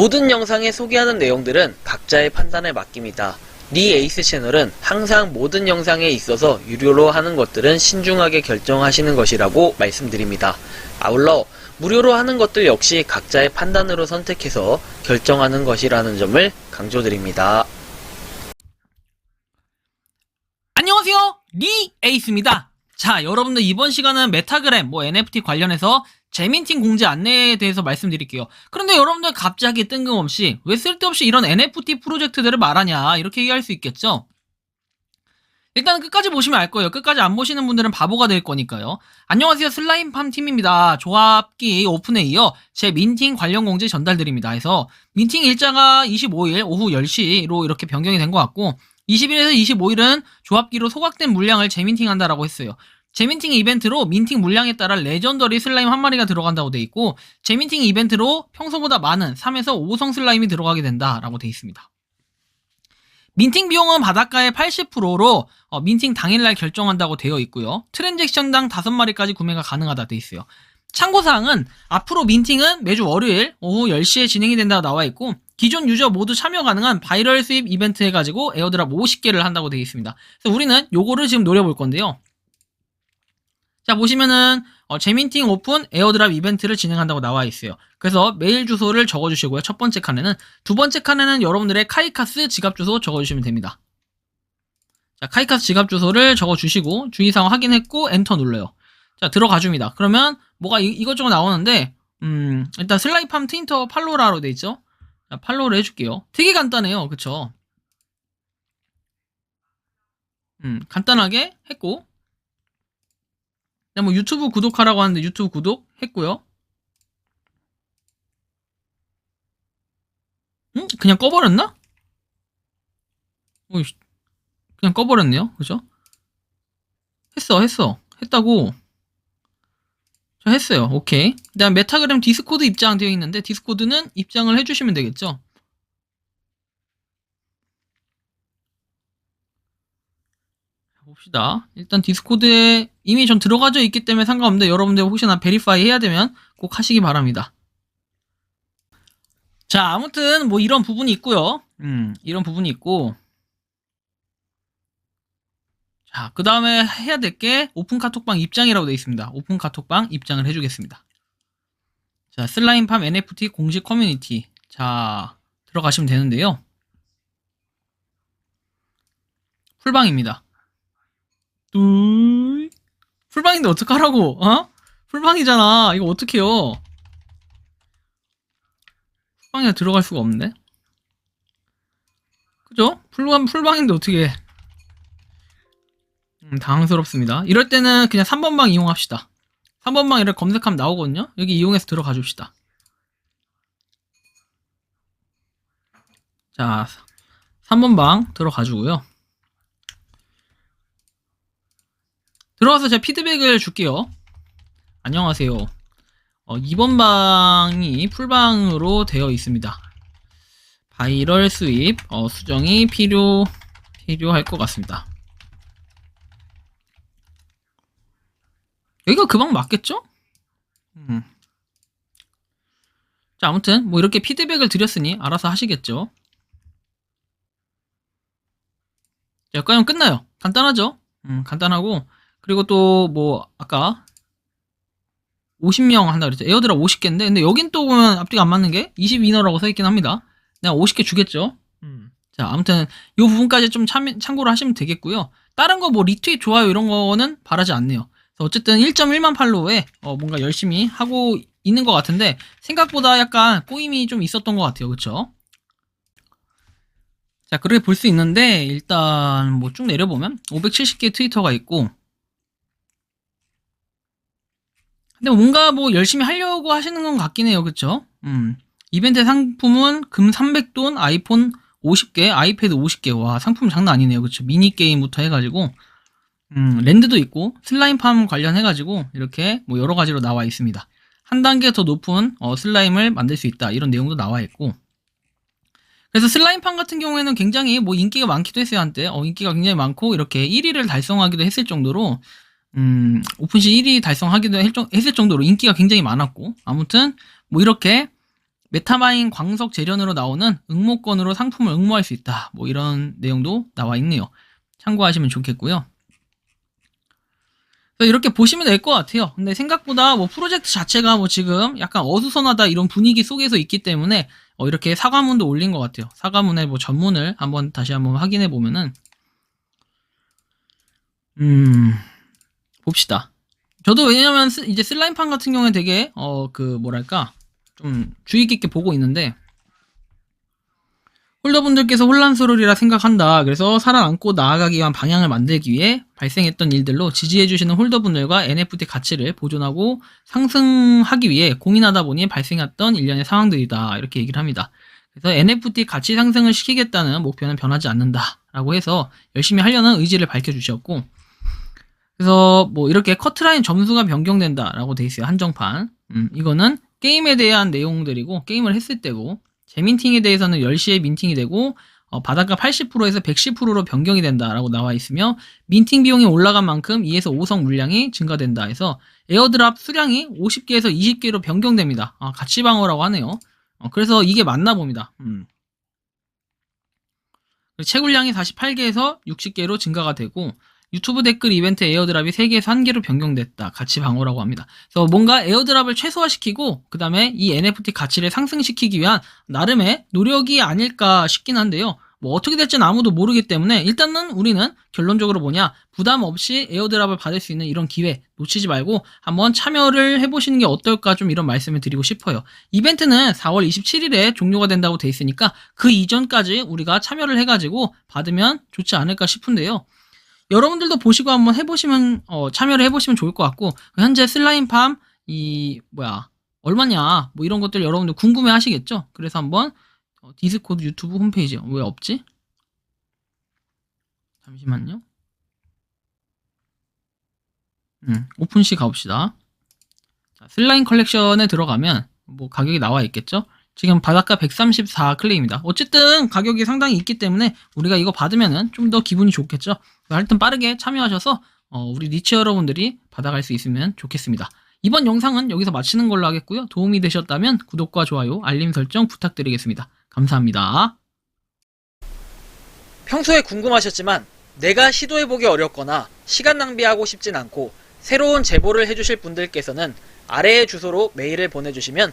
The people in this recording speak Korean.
모든 영상에 소개하는 내용들은 각자의 판단에 맡깁니다. 니 에이스 채널은 항상 모든 영상에 있어서 유료로 하는 것들은 신중하게 결정하시는 것이라고 말씀드립니다. 아울러 무료로 하는 것들 역시 각자의 판단으로 선택해서 결정하는 것이라는 점을 강조드립니다. 안녕하세요. 리 에이스입니다. 자, 여러분들 이번 시간은 메타그램, 뭐 NFT 관련해서 재민팅 공지 안내에 대해서 말씀드릴게요. 그런데 여러분들 갑자기 뜬금없이 왜 쓸데없이 이런 NFT 프로젝트들을 말하냐 이렇게 얘기할 수 있겠죠? 일단 끝까지 보시면 알 거예요. 끝까지 안 보시는 분들은 바보가 될 거니까요. 안녕하세요. 슬라임팜 팀입니다. 조합기 오픈에 이어 제 민팅 관련 공지 전달드립니다. 해서 민팅 일자가 25일 오후 10시로 이렇게 변경이 된 것 같고 20일에서 25일은 조합기로 소각된 물량을 재민팅 한다라고 했어요. 재민팅 이벤트로 민팅 물량에 따라 레전더리 슬라임 한 마리가 들어간다고 돼 있고 재민팅 이벤트로 평소보다 많은 3에서 5성 슬라임이 들어가게 된다라고 돼 있습니다. 민팅 비용은 바닷가의 80%로 어, 민팅 당일날 결정한다고 되어 있고요. 트랜잭션당 5마리까지 구매가 가능하다 돼 있어요. 참고사항은 앞으로 민팅은 매주 월요일 오후 10시에 진행이 된다고 나와 있고 기존 유저 모두 참여 가능한 바이럴 수입 이벤트 해가지고 에어드랍 50개를 한다고 되어 있습니다. 그래서 우리는 요거를 지금 노려볼 건데요. 자 보시면은 어, 재민팅 오픈 에어드랍 이벤트를 진행한다고 나와 있어요. 그래서 메일 주소를 적어주시고요. 첫 번째 칸에는 두 번째 칸에는 여러분들의 카이카스 지갑 주소 적어주시면 됩니다. 자 카이카스 지갑 주소를 적어주시고 주의사항 확인했고 엔터 눌러요. 자 들어가 줍니다. 그러면 뭐가 이, 이것저것 나오는데 음 일단 슬라이팜 트윈터 팔로라로 돼 있죠. 자, 팔로우를 해줄게요. 되게 간단해요. 그쵸? 음 간단하게 했고 그냥 뭐 유튜브 구독하라고 하는데 유튜브 구독 했고요. 응? 그냥 꺼버렸나? 어이, 그냥 꺼버렸네요. 그죠? 했어, 했어. 했다고. 저 했어요. 오케이. 그 다음 메타그램 디스코드 입장 되어 있는데 디스코드는 입장을 해주시면 되겠죠. 자, 봅시다. 일단 디스코드에 이미 전 들어가져 있기 때문에 상관없는데 여러분들 혹시나 베리파이 해야 되면 꼭 하시기 바랍니다. 자, 아무튼 뭐 이런 부분이 있고요. 음, 이런 부분이 있고 자, 그 다음에 해야 될 게 오픈 카톡방 입장이라고 되어 있습니다. 오픈 카톡방 입장을 해주겠습니다. 자, 슬라임팜 NFT 공식 커뮤니티. 자, 들어가시면 되는데요. 풀방입니다. 뚜이. 풀방인데 어떡하라고, 어? 풀방이잖아. 이거 어떡해요. 풀방에 들어갈 수가 없네. 그죠? 풀방, 풀방인데 어떻게 해. 음, 당황스럽습니다. 이럴 때는 그냥 3번방 이용합시다. 3번방 이렇게 검색하면 나오거든요. 여기 이용해서 들어가 줍시다. 자, 3번방 들어가 주고요. 들어와서 제가 피드백을 줄게요. 안녕하세요. 어, 2번 방이 풀방으로 되어 있습니다. 바이럴 수입 어, 수정이 필요 필요할 것 같습니다. 여기가 그 방 맞겠죠? 음. 자, 아무튼 뭐 이렇게 피드백을 드렸으니 알아서 하시겠죠. 자, 여기까지는 끝나요. 간단하죠? 음, 간단하고 그리고 또 뭐 아까 50명 한다 그랬죠. 에어드랍 50개인데 근데 여긴 또 보면 앞뒤가 안 맞는 게 22너라고 써 있긴 합니다. 내가 50개 주겠죠. 음. 자, 아무튼 이 부분까지 좀 참, 참고를 하시면 되겠고요. 다른 거 뭐 리트윗 좋아요 이런 거는 바라지 않네요. 어쨌든 1.1만 팔로우에 어, 뭔가 열심히 하고 있는 것 같은데 생각보다 약간 꼬임이 좀 있었던 것 같아요. 그쵸? 자 그렇게 볼 수 있는데 일단 뭐 쭉 내려보면 570개 트위터가 있고 근데 뭔가 뭐 열심히 하려고 하시는 건 같긴 해요. 그쵸? 음. 이벤트 상품은 금 300돈, 아이폰 50개, 아이패드 50개. 와, 상품 장난 아니네요. 그쵸? 미니게임부터 해가지고 음, 랜드도 있고 슬라임팜 관련해가지고 이렇게 뭐 여러 가지로 나와 있습니다. 한 단계 더 높은 어, 슬라임을 만들 수 있다 이런 내용도 나와 있고 그래서 슬라임팜 같은 경우에는 굉장히 뭐 인기가 많기도 했어요 한때 어, 인기가 굉장히 많고 이렇게 1위를 달성하기도 했을 정도로 음, 오픈시 1위 달성하기도 했- 했을 정도로 인기가 굉장히 많았고 아무튼 뭐 이렇게 메타마인 광석 재련으로 나오는 응모권으로 상품을 응모할 수 있다. 뭐 이런 내용도 나와 있네요. 참고하시면 좋겠고요. 이렇게 보시면 될 것 같아요. 근데 생각보다 뭐 프로젝트 자체가 뭐 지금 약간 어수선하다 이런 분위기 속에서 있기 때문에 어 이렇게 사과문도 올린 것 같아요. 사과문의 뭐 전문을 한번 다시 한번 확인해 보면은 음 봅시다. 저도 왜냐면 스- 이제 슬라임판 같은 경우에 되게 어 그 뭐랄까 좀 주의 깊게 보고 있는데 홀더분들께서 혼란스러우리라 생각한다. 그래서 살아남고 나아가기 위한 방향을 만들기 위해 발생했던 일들로 지지해주시는 홀더분들과 NFT 가치를 보존하고 상승하기 위해 공인하다 보니 발생했던 일련의 상황들이다. 이렇게 얘기를 합니다. 그래서 NFT 가치 상승을 시키겠다는 목표는 변하지 않는다. 라고 해서 열심히 하려는 의지를 밝혀주셨고, 그래서 뭐 이렇게 커트라인 점수가 변경된다. 라고 돼 있어요. 한정판. 음, 이거는 게임에 대한 내용들이고, 게임을 했을 때고, 재민팅에 대해서는 10시에 민팅이 되고 어, 바닷가 80%에서 110%로 변경이 된다라고 나와 있으며 민팅 비용이 올라간 만큼 2에서 5성 물량이 증가된다 해서 에어드랍 수량이 50개에서 20개로 변경됩니다. 아, 가치 방어라고 하네요. 어, 그래서 이게 맞나 봅니다. 음. 채굴량이 48개에서 60개로 증가가 되고 유튜브 댓글 이벤트 에어드랍이 3개에서 1개로 변경됐다. 가치 방어라고 합니다. 그래서 뭔가 에어드랍을 최소화시키고 그 다음에 이 NFT 가치를 상승시키기 위한 나름의 노력이 아닐까 싶긴 한데요. 뭐 어떻게 될지는 아무도 모르기 때문에 일단은 우리는 결론적으로 뭐냐 부담 없이 에어드랍을 받을 수 있는 이런 기회 놓치지 말고 한번 참여를 해보시는 게 어떨까 좀 이런 말씀을 드리고 싶어요. 이벤트는 4월 27일에 종료가 된다고 돼 있으니까 그 이전까지 우리가 참여를 해가지고 받으면 좋지 않을까 싶은데요. 여러분들도 보시고 한번 해보시면 어, 참여를 해보시면 좋을 것 같고 현재 슬라임팜 이 뭐야 얼마냐 뭐 이런 것들 여러분들 궁금해 하시겠죠? 그래서 한번 어, 디스코드 유튜브 홈페이지 왜 없지? 잠시만요. 음, 오픈시 가봅시다. 자, 슬라임 컬렉션에 들어가면 뭐 가격이 나와 있겠죠 지금 바닷가 134 클레임입니다 어쨌든 가격이 상당히 있기 때문에 우리가 이거 받으면은 좀 더 기분이 좋겠죠 하여튼 빠르게 참여하셔서 어, 우리 리치 여러분들이 받아갈 수 있으면 좋겠습니다. 이번 영상은 여기서 마치는 걸로 하겠고요. 도움이 되셨다면 구독과 좋아요, 알림 설정 부탁드리겠습니다. 감사합니다. 평소에 궁금하셨지만 내가 시도해보기 어렵거나 시간 낭비하고 싶진 않고 새로운 제보를 해주실 분들께서는 아래의 주소로 메일을 보내주시면